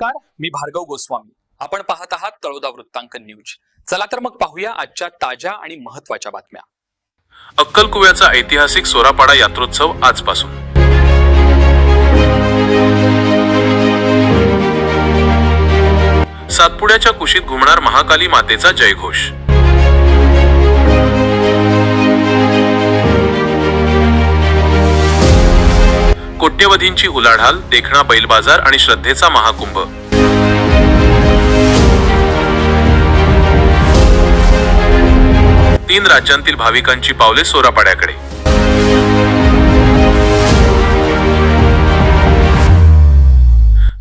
नमस्कार मी भार्गव गोस्वामी. आपण पाहत आहात तळोदा वृत्तांकन न्यूज. चला तर मग पाहूया आजच्या ताज्या आणि महत्त्वाच्या बातम्या. अक्कलकुव्याचा ऐतिहासिक सोरापाडा यात्रोत्सव आजपासून. सातपुड्याच्या कुशीत घुमणार महाकाली मातेचा जयघोष. कोट्यवधींची उलाढाल देखणा बैलबाजार आणि श्रद्धेचा महाकुंभ. तीन राज्यांतील भाविकांची पावले सोरापाड्याकडे.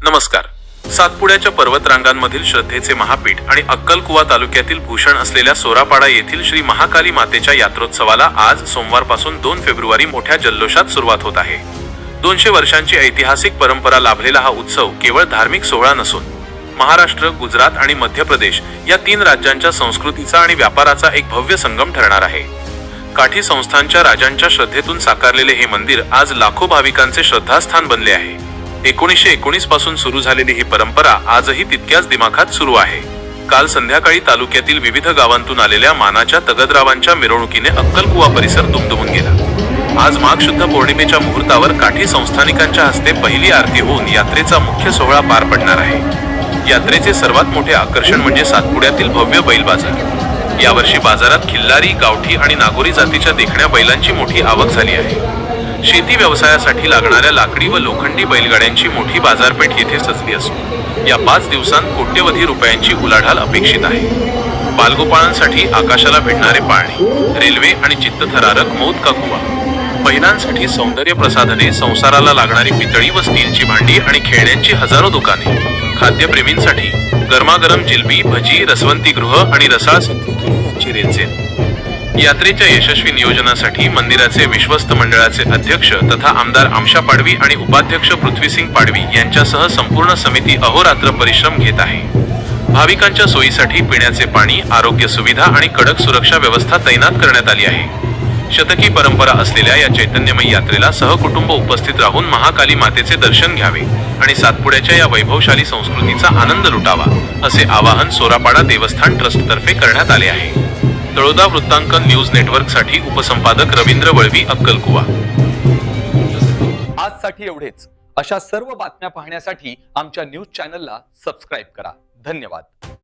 नमस्कार. सातपुड्याच्या पर्वतरांगांमधील श्रद्धेचे महापीठ आणि अक्कलकुवा तालुक्यातील भूषण असलेल्या सोरापाडा येथील श्री महाकाली मातेच्या यात्रोत्सवाला आज सोमवारपासून दोन फेब्रुवारी मोठ्या जल्लोषात सुरुवात होत आहे. दोनशे वर्षांची ऐतिहासिक परंपरा लाभलेला हा उत्सव केवळ धार्मिक सोहळा नसून महाराष्ट्र गुजरात आणि मध्य प्रदेश या तीन राज्यांच्या संस्कृतीचा आणि व्यापाराचा एक भव्य संगम ठरणार आहे. काठी संस्थांच्या राजांच्या श्रद्धेतून साकारलेले हे मंदिर आज लाखो भाविकांचे श्रद्धास्थान बनले आहे. एकोणीसशे एकोणीसपासून सुरू झालेली ही परंपरा आजही तितक्याच दिमाखात सुरू आहे. काल संध्याकाळी तालुक्यातील विविध गावांतून आलेल्या मानाच्या तगदरावांच्या मिरवणुकीने अक्कलकुवा परिसर दुमदुमून गेला. आज माघ शुद्ध पौर्णिमेच्या मुहूर्तावर काठी संस्थानिकांच्या हस्ते पहिली आरती होऊन यात्रेचा मुख्य सोहळा पार पडणार आहे. यात्रेचे सर्वात मोठे आकर्षण म्हणजे सातपुड्यातील भव्य बैल बाजार. यावर्षी बाजारात खिल्लारी गावठी आणि नागोरी जातीच्या देखण्या बैलांची मोठी आवक झाली आहे. शेती व्यवसायासाठी लागणाऱ्या लाकडी व लोखंडी बैलगाड्यांची मोठी बाजारपेठ येथे सजली असून या पाच दिवसांत कोट्यवधी रुपयांची उलाढाल अपेक्षित आहे. बालगोपाळांसाठी आकाशाला भिडणारे पाळणे रेल्वे आणि चित्तथरारक मौत का कुवा? महिलांसाठी सौंदर्य प्रसाधने संसाराला लागणारी पितळी व स्टीलची भांडी आणि खेळण्यांची हजारो दुकाने खाद्यप्रेमींसाठी गरमागरम जिलबी भजी रसवंती गृह आणि रसाळ चिरेचे यांची यात्रेच्या यशस्वी नियोजनासाठी मंदिराचे विश्वस्त मंडळाचे अध्यक्ष तथा आमदार आमशा पाडवी आणि उपाध्यक्ष पृथ्वीसिंग पाडवी यांच्यासह संपूर्ण समिती अहोरात्र परिश्रम घेत आहे. भाविकांच्या सोयीसाठी पिण्याचे पाणी आरोग्य सुविधा आणि कडक सुरक्षा व्यवस्था तैनात करण्यात आली आहे. शतकी परंपरा असलेल्या या चैतन्यमयी यात्रेला सहकुटुंब उपस्थित राहून महाकाली मातेचे दर्शन घ्यावे आणि सातपुड्याच्या या वैभवशाली संस्कृतीचा आनंद लुटावा असे आवाहन सोरापाडा देवस्थान ट्रस्टतर्फे करण्यात आले आहे. तळोदा वृत्तांकन न्यूज नेटवर्कसाठी उपसंपादक रवींद्र वळवी अक्कलकुवा. आजसाठी एवढेच. अशा सर्व बातम्या पाहण्यासाठी आमच्या न्यूज चॅनलला सबस्क्राईब करा. धन्यवाद.